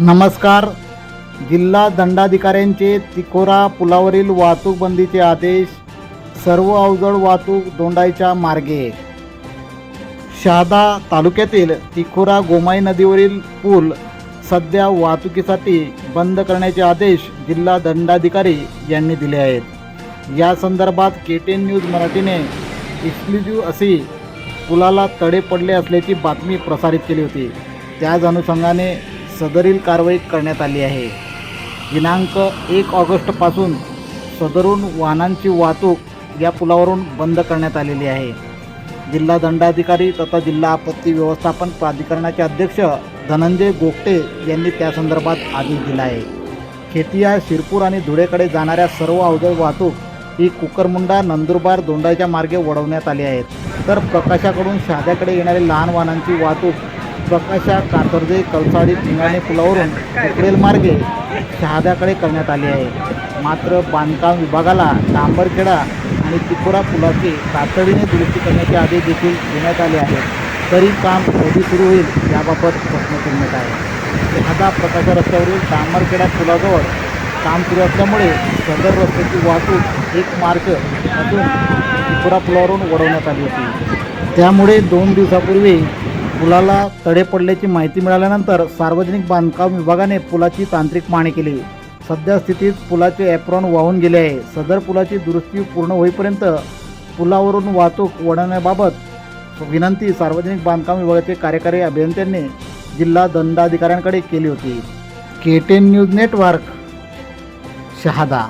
नमस्कार. जिल्हा दंडाधिकाऱ्यांचे तिकोरा पुलावरील वाहतूक बंदीचे आदेश सर्व अवजड वाहतूक दोंडाईच्या मार्गे. शहादा तालुक्यातील तिकोरा गोमाई नदीवरील पूल सध्या वाहतुकीसाठी बंद करण्याचे आदेश जिल्हा दंडाधिकारी यांनी दिले आहेत. या संदर्भात के टेन न्यूज मराठीने एक्सक्लुझिव्ह अशी पुलाला तडे पडले असल्याची बातमी प्रसारित केली होती. त्याच अनुषंगाने सदरील कारवाई करण्यात आली आहे. दिनांक एक ऑगस्टपासून सदरून वाहनांची वाहतूक या पुलावरून बंद करण्यात आलेली आहे. जिल्हा दंडाधिकारी तथा जिल्हा आपत्ती व्यवस्थापन प्राधिकरणाचे अध्यक्ष धनंजय गोगटे यांनी त्या संदर्भात आदेश दिला आहे. खेतिया शिरपूर आणि धुळेकडे जाणाऱ्या सर्व अवजड वाहतूक ही कुकरमुंडा नंदुरबार दोंडाच्या मार्गे वळवण्यात आली आहेत. तर प्रकाशाकडून शहाद्याकडे येणारी लहान वाहनांची वाहतूक प्रकाशा कातर्जे कलसाडी ठिंगाणे पुलावरून उकडेल मार्गे शहाद्याकडे करण्यात आली आहे. मात्र बांधकाम विभागाला डांबरखेडा आणि तिकोरा पुलाची तातडीने दुरुस्ती करण्याचे आदेश देखील देण्यात आले आहेत. तरी काम कधी सुरू होईल याबाबत प्रश्न करण्यात आहे शहादा प्रकाशा रस्त्यावरील डांबरखेडा पुलाजवळ काम सुरू असल्यामुळे सदर रस्त्याची वाहतूक एक मार्ग असून तिकोरा पुलावरून वळवण्यात आली होती. त्यामुळे दोन दिवसापूर्वी पुलाला तडे पडल्याची माहिती मिळाल्यानंतर सार्वजनिक बांधकाम विभागाने पुलाची तांत्रिक पाहणी केली. सध्या स्थितीत पुलाचे ॲप्रॉन वाहून गेले आहे. सदर पुलाची दुरुस्ती पूर्ण होईपर्यंत पुलावरून वाहतूक वळवण्याबाबत विनंती सार्वजनिक बांधकाम विभागाचे कार्यकारी अभियंत्यांनी जिल्हा दंडाधिकाऱ्यांकडे केली होती. K ten news network Shahada.